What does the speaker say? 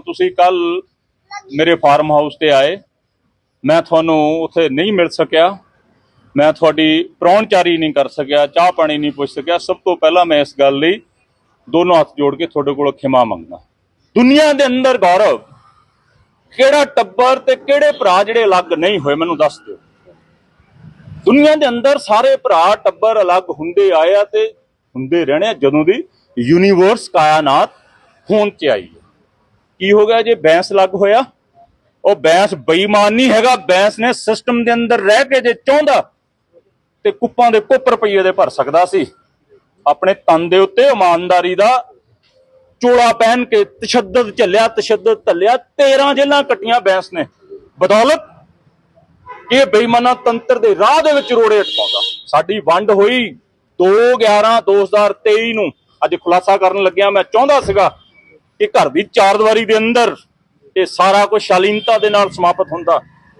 ਹੋ, ਤੁਸੀਂ ਕੱਲ ਮੇਰੇ ਫਾਰਮ ਹਾਊਸ ਤੇ ਆਏ। ਮੈਂ ਤੁਹਾਨੂੰ ਉੱਥੇ ਨਹੀਂ ਮਿਲ ਸਕਿਆ। ਮੈਂ ਤੁਹਾਡੀ ਪ੍ਰਾਹੁਣਚਾਰੀ ਨਹੀਂ ਕਰ ਸਕਿਆ, ਚਾਹ ਪਾਣੀ ਨਹੀਂ ਪੁੱਛ ਸਕਿਆ। ਸਭ ਤੋਂ ਪਹਿਲਾਂ ਮੈਂ ਇਸ ਗੱਲ ਲਈ ਦੋਨੋਂ ਹੱਥ ਜੋੜ ਕੇ ਤੁਹਾਡੇ ਕੋਲੋਂ ਖਿਮਾ ਮੰਗਦਾ। ਦੁਨੀਆ ਦੇ ਅੰਦਰ ਗੌਰਵ, ਕਿਹੜਾ ਟੱਬਰ ਤੇ ਕਿਹੜੇ ਭਰਾ ਜਿਹੜੇ ਅਲੱਗ ਨਹੀਂ ਹੋਏ, ਮੈਨੂੰ ਦੱਸ ਦਿਓ। ਦੁਨੀਆ ਦੇ ਅੰਦਰ ਸਾਰੇ ਭਰਾ ਟੱਬਰ ਅਲੱਗ ਹੁੰਦੇ ਆਏ ਆ ਤੇ ਹੁੰਦੇ ਰਹਿਣੇ ਆ। ਜਦੋਂ ਦੀ ਯੂਨੀਵਰਸ ਕਾਇਨਾਤ ਹੋਣ ਚ ਆਈ ਹੈ। ਕੀ ਹੋ ਗਿਆ ਜੇ ਬੈਂਸ ਲੱਗ ਹੋਇਆ? ਉਹ ਬੈਂਸ ਬੇਈਮਾਨ ਨਹੀਂ ਹੈਗਾ, ਬੈਂਸ ਨੇ ਸਿਸਟਮ ਦੇ ਅੰਦਰ ਰਹਿ ਕੇ ਜੇ ਚਾਹੁੰਦਾ ਤੇ ਕੁੱਪਾਂ ਦੇ ਕੁੱਪ ਰੁਪਈਏ ਦੇ ਭਰ ਸਕਦਾ ਸੀ। ਆਪਣੇ ਤਨ ਦੇ ਉੱਤੇ ਇਮਾਨਦਾਰੀ ਦਾ ਚੋਲਾ ਪਹਿਨ ਕੇ ਤਸ਼ੱਦਦ ਝੱਲਿਆ, ਤਸ਼ੱਦਦ ਧੱਲਿਆ 13 ਜੇਲਾਂ ਕੱਟੀਆਂ ਬੈਂਸ ਨੇ। ਬਦੌਲਤ ਇਹ ਬੇਈਮਾਨਾ ਤੰਤਰ ਦੇ ਰਾਹ ਦੇ ਵਿੱਚ ਰੋੜੇ ਅਟਕਾਉਂਦਾ। ਸਾਡੀ ਵੰਡ ਹੋਈ 2 11 2023 ਨੂੰ। ਅੱਜ ਖੁਲਾਸਾ ਕਰਨ ਲੱਗਿਆ ਮੈਂ ਚਾਹੁੰਦਾ ਸੀਗਾ ਕਿ ਘਰ ਦੀ ਚਾਰ ਦੀਵਾਰੀ ਦੇ ਅੰਦਰ ਇਹ ਸਾਰਾ ਕੁਝ ਸ਼ਾਲੀਨਤਾ ਦੇ ਨਾਲ ਸਮਾਪਤ ਹੁੰਦਾ।